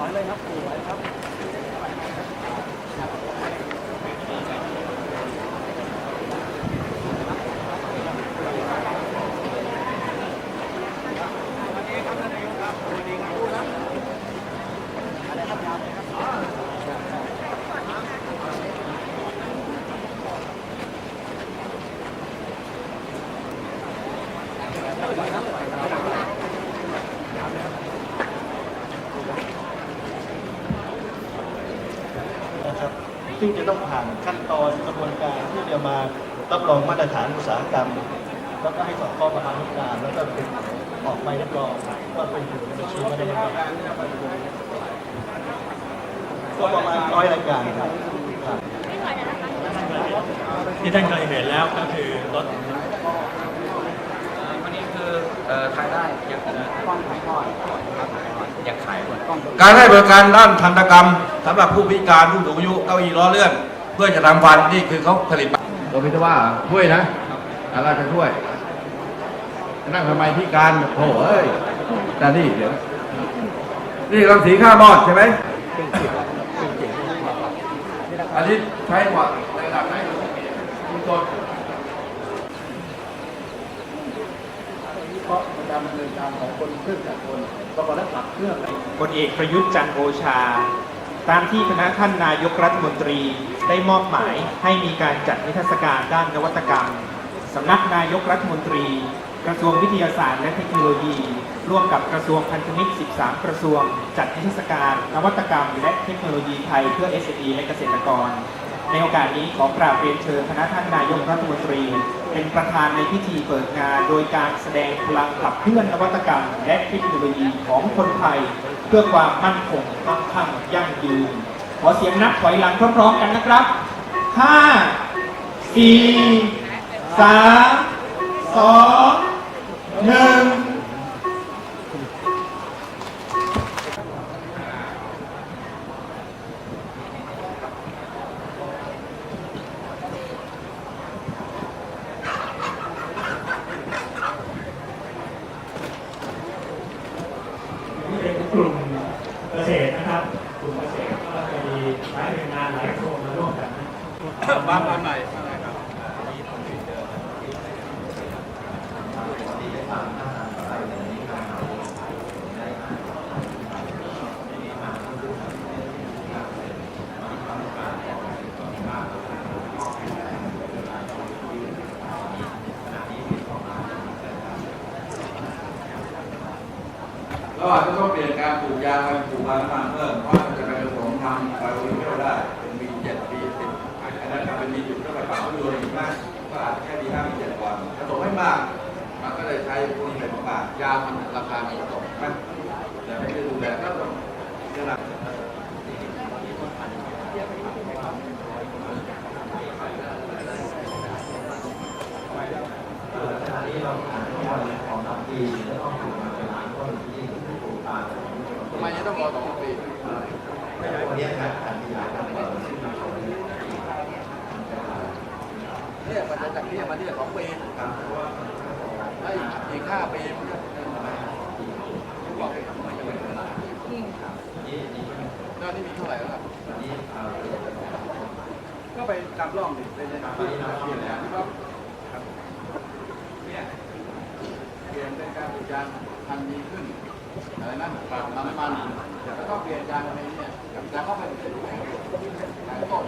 ถอยเลยครับถอยครับครับ ซึ่งจะต้องผ่านขั้นตอนกระบวนการที่จะมารับรองมาตรฐานอุตสาหกรรม แล้วก็ให้สอบข้อประมาณการแล้วก็เป็นออกใบรับรองว่าเป็นอยู่ในบัญชีมาตรฐานก็ประมาณร้อยรายการครับครับที่ท่านเคยเห็นแล้วก็คือรถวันนี้คือเอ่อขายได้ยังต้องขายทอดครับยังขายด้วยการให้บริการด้านทันตกรรม สำหรับผู้พิการผู้สูงอายุเก้าอี้ล้อเลื่อน เพื่อจะทำฟันนี่คือเขาผลิตมาโดมิตว่าช่วยนะอะไรจะช่วยนั่งทำไมพิการโถ่เอ้ยแต่นี่เดี๋ยวนี่รังสีข้ามอดใช่ไหมอันนี้ใช้กว่าในระดับไหนคุณต้นเพราะการดำเนินการของคนเครื่องจักรกลประกอบและปรับเครื่องพลเอกประยุทธ์จันทร์โอชา ตามที่คณะท่านนายกรัฐมนตรีได้มอบหมายให้มีการจัดนิทรรศการด้านนวัตกรรมสำนักนายกรัฐมนตรี กระทรวงวิทยาศาสตร์และเทคโนโลยี ร่วมกับกระทรวงพันธมิตร 13 กระทรวง จัดนิทรรศการ นวัตกรรม และเทคโนโลยีไทยเพื่อ SME และเกษตรกร ในโอกาสนี้ขอกราบเรียนเชิญคณะท่านนายกรัฐมนตรี เป็นประธานในพิธีเปิดงาน โดยการแสดงพลังขับเคลื่อนนวัตกรรม และเทคโนโลยีของคนไทย เพื่อความมั่นคงมั่งคั่งยั่งยืน ขอเสียงนับถอยหลังพร้อมๆกันนะครับ 5 4 3 2 1 กลุ่มเกษตรนะครับ กลุ่มเกษตรก็จะมีหลายหน่วยงานหลายโครงมาร่วมกันนะ บ้านบ้านใหม่ เราอาจจะต้องเปลี่ยนการปลูกยางไปปลูกมันำมันเพิ่มเพราะมันจะไปผสมทำไบโอดีเซลได้เป็นมีเจ็ดปีสิบอันนั้นถ้าเป็นมีจุดก็ไปปรับให้ดูอีกมากก็อาจจะแค่ดีห้ามีเจ็ดวันผสมไม่มาก มันก็เลยใช้พวกนี้เป็นมากยางมันราคามันตกนะแต่ไม่ได้ดูแลก็ต้องขนาด ทำไมจะต้องรอสองปีเนี่ยมัน จากที่มาที่สองปีไอ้อีกห้าปีมันก็ทุกบอกทำไมจะไม่เวลาแล้วนี่มีเท่าไหร่แล้วครับก็ไปตามร่องดิไปในที่เปลี่ยนยางที่ว่าเนี่ยเปลี่ยนเป็นการปลูกางทันดีขึ้นอะไรนั่นปรับน้ำมันแล้วก็เปลี่ยนยางอะไรเนี่ยกับยางเข้าไปเปลี่ยนยางต้น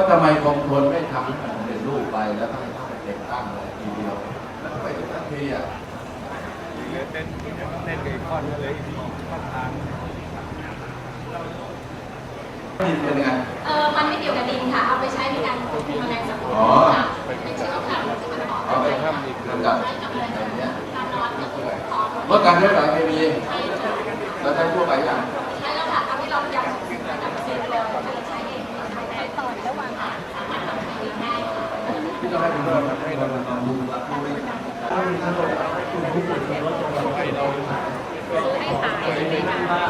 ก็ทำไมกองทุนไม่ทำให้มันเป็นรูปไปแล้วก็ให้เขาเด็กตั้งเลยทีเดียวแล้วก็ไปทุกทันทีอะเล่นเล่นเล่นกับอีกข้อนเลยที่ข้อนทางนี่เป็นยังไงเออมันไม่เกี่ยวกับดินค่ะ เอาไปใช้ในการควบคุมแมลงสาบอ๋อค่ะเป็นเชื้อค่ะมันจะมันหอมเอาไปทำค่ะอีกระดับใช้กับอะไรแบบเนี้ยการนอนก็คือหอมลดการใช้สารเคมีเราใช้ทั่วไปอย่าง ที่ต้องให้คุณเริ่มให้เราลองดูว่าผู้บริหารน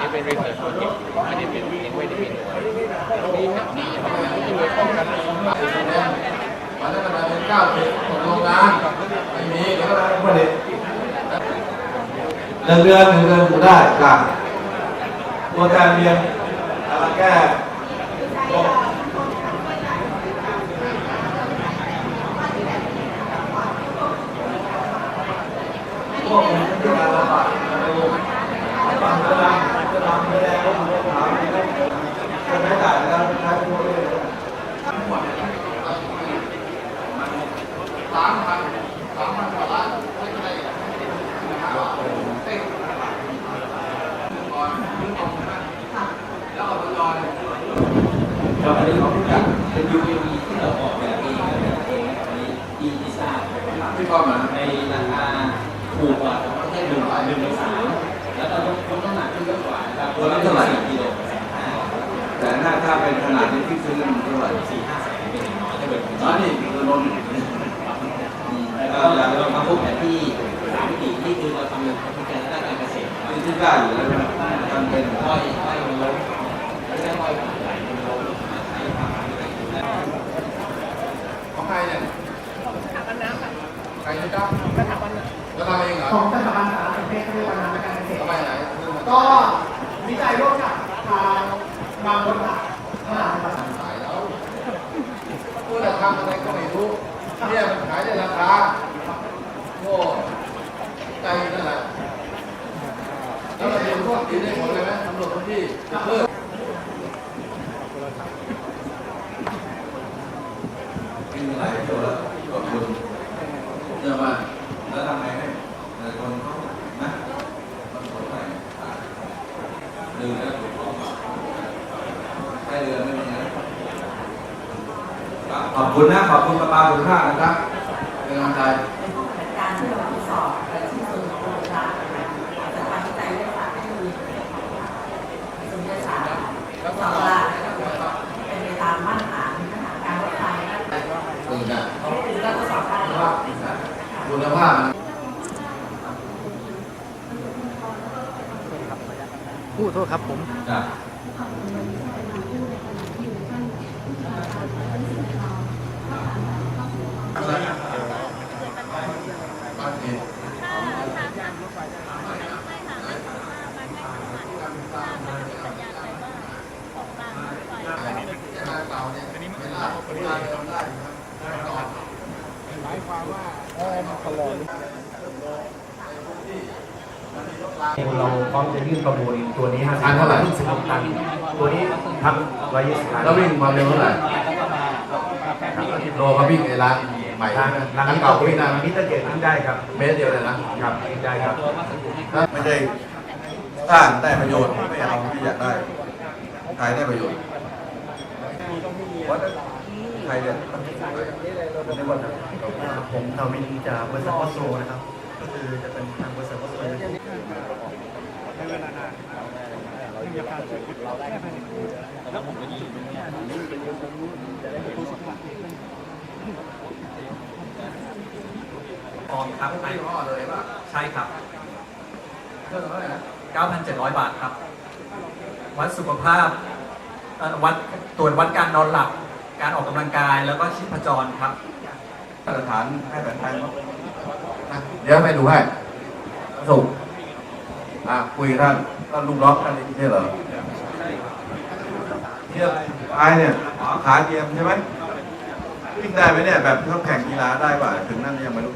ี่เป็นรีเสิร์ชโปรเจกต์ไม่ได้เป็นเองไม่ได้เป็นนี่ครับนี่ยังไม่ได้ป้องกันอนนั้นมันเป็นเก้าสิบตกลงกันไม่มีเดี๋ยวเราไม่ได้หนึ่งเดือนหนึ่งเดือนอยู่ได้จ้ะตัวแทนเรียนอะไรแก้พวกมันจะมาลำบากดูบางเวลาจะทำไม่ได้ก็ไม่ทำจะไม่จ่ายแล้วใช้พวกนี้สามพันสามพันกว่าล้านไม่ได้เต้นก่อนยืนตรงนั้นแล้วเอาไปลอย ครับอันนี้ของผู้จัดเป็น UAV ที่เราออกแบบเองแบบเองอันนี้ดีที่ทราบ ที่เข้ามา ในราคาถูกกว่าของประเทศหนึ่งหนึ่งในสามแล้วก็ลดลดน้ำหนักขึ้นเยอะกว่านะครับ ตัวละเท่าไหร่ สี่กิโลแสนห้า แต่ถ้าถ้าเป็นขนาดนี้ที่ซื้อมันเท่าไหร่ สี่ห้าแสนเป็นอย่างน้อยถ้าเกิดของ อ๋อนี่คือนนท์ แล้วก็เรามาพบแบบที่สามมิตินี่คือเราทำเป็นพิจารณาการเกษตร นี่ที่ได้อยู่แล้วนะมันเป็น อ้อยอ้อยมันล้มไม่ใช่อ้อยไหลมันล้มใช้ความหมายอะไร ของใครเนี่ยใครนะจ๊ะแล้วทำเองเหรอ ของสถาบันสารสนเทศทรัพยากรน้ำและการเกษตร ทำไมไหน ก็วิจัยร่วมกับทางบางบริษัทมหาวิทยาลัย ขายแล้วพูดแต่ ทำอะไรก็ไม่รู้เนี่ยมันขายได้ราคาโอ้ใจนั่นแหละแล้วเราเรียนพวกกินได้หมดเลยไหมตำรวจคนที่เพิ่มกินหลายตัวแล้วขอบคุณเชื่อว่าแล้วทำไงให้แต่คนเขานะมันสนใจดื้อแล้วถูกต้องใช้เรือไม่มีนะ ขอบคุณนะขอบคุณประปาทุกท่านนะครับเป็นกำลังใจการที่เราทดสอบและที่สุดของโครงการจากการวิจัยวิทยาศาสตร์ที่มีสมเด็จศาสตร์สองลาเป็นไปตามมาตรฐานมาตรฐานการรถไฟและหนึ่งอะถึงการทดสอบได้คุณภาพคุณภาพมันผู้โทษครับผม จ้ะบ้านเอง เราพร้อมจะ ยื่นประมูลตัวนี้ห้าสิบอันเท่าไหร่ สิบหกตัน ตัวนี้ทำร้อยยี่สิบตันแล้ววิ่งความเร็วเท่าไหร่โลมาวิ่งไอ้ร้านใหม่ทางร้าทางนเก่าเก่าวิ่วิ่งงนะนานมิเตอร์เกตวิ่งได้ครับ เมตรเดียวเลยนะครับวิ่งได้ครับ ไม่ได้สร้างได้ประโยชน์ไม่เอาที่อยากได้ใครได้ประโยชน์วัดใครเนี่ยในวันนั้นผมทวินจากบริษัทวัสโซนะครับ ก็คือจะเป็นทางบริษัทวัสโซ กองครับไม่พ่อเลยป่ะใช่ครับเรื่องเท่าไหร่นะ9,700 บาทครับ วัดสุขภาพวัดตรวจวัดการนอนหลับ การออกกำลังกายแล้วก็ชีพจรครับมาตรฐานให้แผนไทยเดี๋ยวไปดูให้ส่ง อะคุยท่านท่านลุงล็อกท่านนี่ใช่เหรอเทียบไอเนี่ยขาเทียมใช่ไหมวิ่งได้ไหมเนี่ยแบบเขาแข่งกีฬาได้ป่ะถึงนั่นยังไม่รู้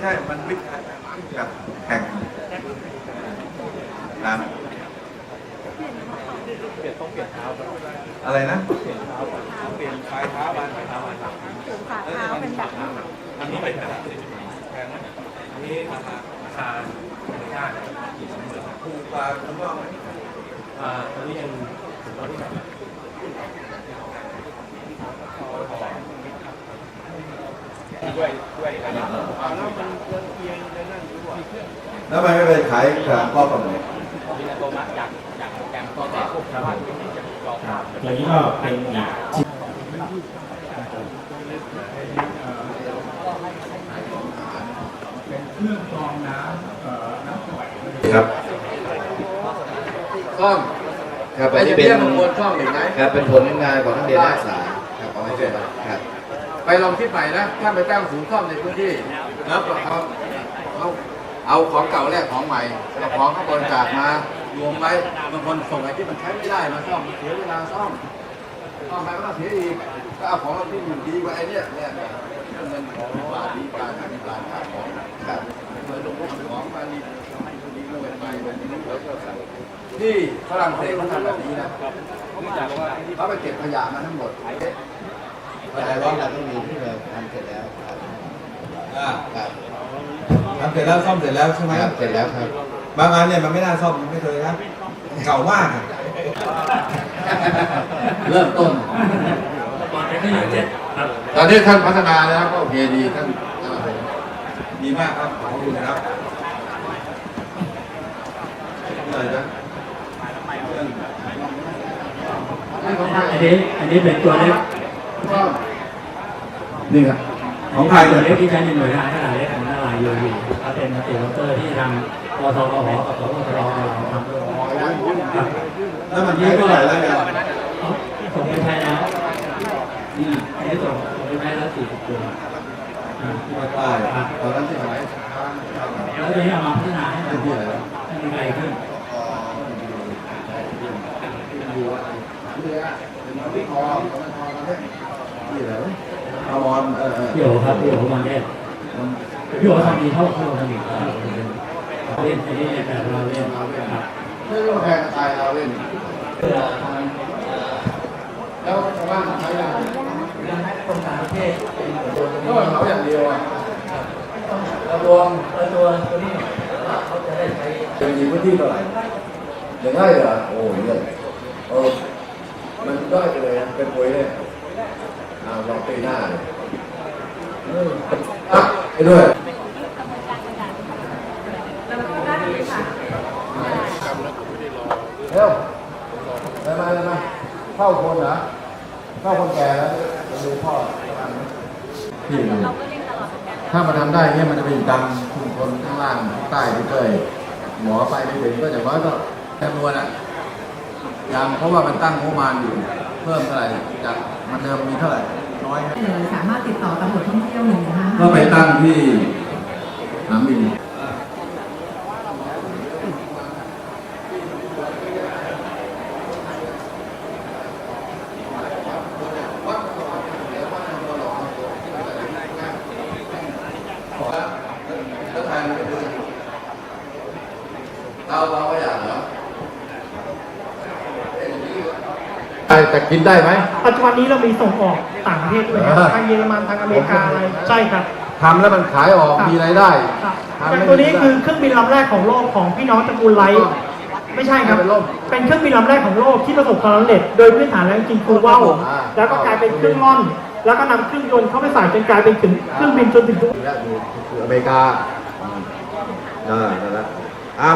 ใช่มันวิ่งกับแข่งนะอะไรนะเปลี่ยนปลายเท้าบานปลายเท้าบานฝ่าเท้าเป็นแบบอันนี้เป็นแบบแพงไห มอันนี้าคาราคาไม่ได้ถูกกว่าคุณว่าไหมอ่าตอนนี้ยังถึงตอนที่ไหนด้วยด้วยอะไรนะแล้วมันเอียงจะนั่งดูว่าแล้วทำไมไม่ไปขายกลางข้อกำหนดมีโตมัสอยากอยากโปรแกรมตัวแต่พวกชาวบ้านที่จะรออย่างนี้ก็เป็นอีก ครับกล้องครับไอ้อันนี้จะเป็เรียกนมันวนช่องหนึ่งไหมครับเป็นผลงานของนักเรียนนักศึกษาครับเอาให้เสร็จครับไปลองคิดใหม่นะถ้าไปตั้งศูนย์ซ่อมในพื้นที่แล้วเขาเขาเอาของเก่าแลกของใหม่แล้วของเขาบริจาคมารวมไว้บางคนส่งไอ้ที่มันใช้ไม่ได้มาซ่อมเสียเวลาซ่อมซ่อมไปก็ต้องเสียอีกก็เอาของที่อยู่ดีกว่าไอ้เนี่ยเนี่ยเงินของบาทดีการดีการค่าของ ครับเหมือนลงของมาดีดีลงไปแบบนี้แล้วก็สั่งที่ฝรั่งเศสเขาทำแบบนี้นะเขาไปเก็บขยะมาทั้งหมดแต่ว่าเราต้องมีที่เราทำเสร็จแล้วครับอ่าครับทำเสร็จแล้วซ่อมเสร็จแล้วใช่ไหมครับเสร็จแล้วครับ บางอันเนี่ยมันไม่น่าซ่อมไม่เคยนะเก่ามากอะเริ่มต้นตอนนี้ท่านพัฒนาแล้วก็โอเคดีท่าน ดีมากครับขอบคุณนะครับอะไรนะเรื่องอันนี้อันนี้เป็นตัวเล็กนี่ครับของใครตัวเนี่ยเล็กที่ใช้ในหน่วยงานขนาดเล็กของนาลายยูวีเขาเป็นสติวอเตอร์ที่ทางปทกหกับสวทรเราทำด้วยครับแล้วมันยี่เท่าไหร่แล้วเนี่ยส่งไปใช้แล้วอืมอันนี้ส่งส่งไปใช้แล้วสี่สิบตัวอ่า ที่ว่าครับตอนนั้นที่ไหนแล้วทีนี้เอามาพัฒนาให้มันดีให้มันไกลขึ้นที่ไหนอมรเออเออพี่โอครับพี่โอมันเทศพี่โอทำดีเท่าพี่โอทำดีเล่นอันนี้เนี่ยแบบเราเล่นครับไม่รู้แทนตายเราเล่นแล้วชาวบ้านใช้ยัง คนต่างประเทศเป็นตัวนี้ก็นี้เขาอย่างเดียวอะระวงตัวตัวตัวนี้เขาจะได้ใช้เป็นมีพื้นที่เท่าไหร่อย่างไรเหรอโอ้ยเยอะโอ้มันได้ไปเลยเป็นปุ๋ยเลยอ่าลองปีหน้าเลยอะไปด้วย เร็วได้มาได้มาเข้าคนเหรอเข้าคนแก่แล้วมาดูพ่อที่ถ้ามาทำได้เนี่ยมันจะไปอยู่ตามชุมชนข้างล่างใต้ที่เคยหมอไปไม่ถึงก็อย่างน้อยก็จำนวนอะยังเพราะว่ามันตั้งงบประมาณอยู่ เพิ่มเท่าไหร่จากมันเดิมมีเท่าไหร่น้อยไหมเลยสามารถติดต่อตำรวจท่องเที่ยวหนึ่งนะคะ ก็ไปตั้งที่สนามบิน แล้วทานไม่ได้เราเราก็อยากเหรอ แต่กินได้ไหม ปัจจุบันนี้เรามีส่งออกต่างประเทศด้วยครับเออทางเยอรมันทางอเมริกาอะไรใช่ครับ ทำแล้วมันขายออกครับ มีรายได้ ครับทำแต่ไม่ตัวนี้ได้คือเครื่องบินลำแรกของโลกของพี่น้องตระกูลไลท์ไม่ใช่ครับ เป็นล่มเป็นเครื่องบินลำแรกของโลกที่ประสบความสำเร็จโดยพื้นฐานแล้วจริงๆคือว่าวอ่า แล้วก็กลายเป็นเครื่องร่อน แล้วก็นำเครื่องยนต์เข้าไปใส่จนกลายเป็นถึงเครื่องบินจนถึงทุก อยู่แล้วอยู่อยู่อเมริกาอ่านั่นแหละอะ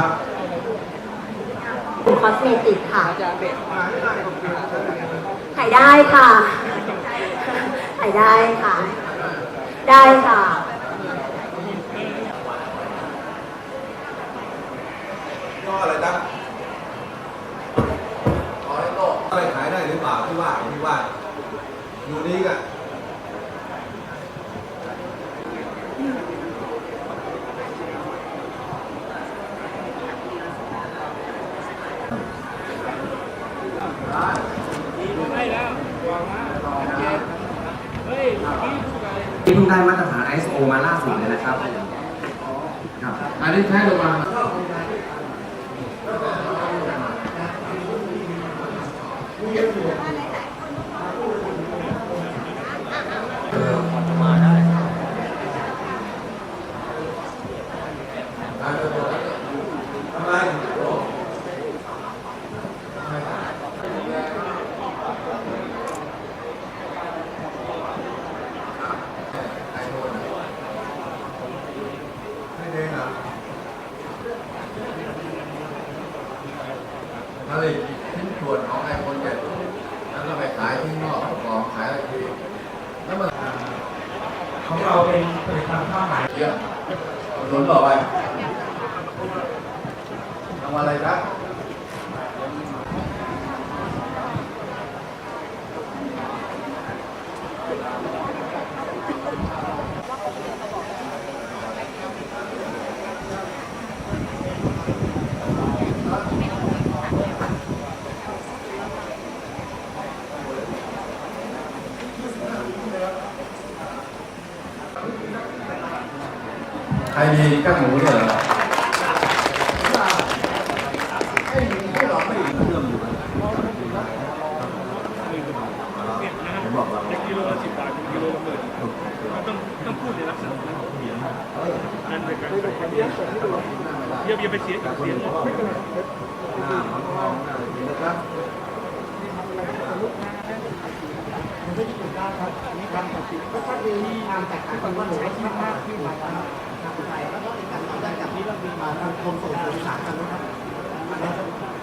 คอสเมติกค่ะขายได้ค่ะขายได้ค่ะ ได้ค่ะ ก็อะไรนะขอให้โลกอะไรขายได้หรือเปล่าที่ว่าที่ว่าอยู่นี้ก็ ที่เพิ่งได้ โอมาล่าสุดเลยนะครับอันนี้ใช้ลงมาทำไม ไม่เด้งอะ ผลิตชิ้นส่วนของไอโฟนเจ็ดแล้วก็ไปขายที่นอกของขายอะไรทีแล้วมัน ของเราเป็นผลิตภัณฑ์ผ้าไหม เยอะสนต่อไปทำอะไรครับ มีแค่หมูเนี่ยเหรอ ผมบอกว่ากิโลละสิบบา ทกิโลละหมื่นต้องต้องพูดในลักษณะนั้นนั่นเป็นการใส่เยี่ยมเยี่ยมไปเสียเสียมันก็จะถูกได้ครับมีการตัดสินก็ชัดเจนทางแตกต่างกันว่าหนูที่มากที่หมายควา ไทยแล้วก็ในการทำอได้จากที่เรามีมาทางกรมส่งเสาหกันนะครับ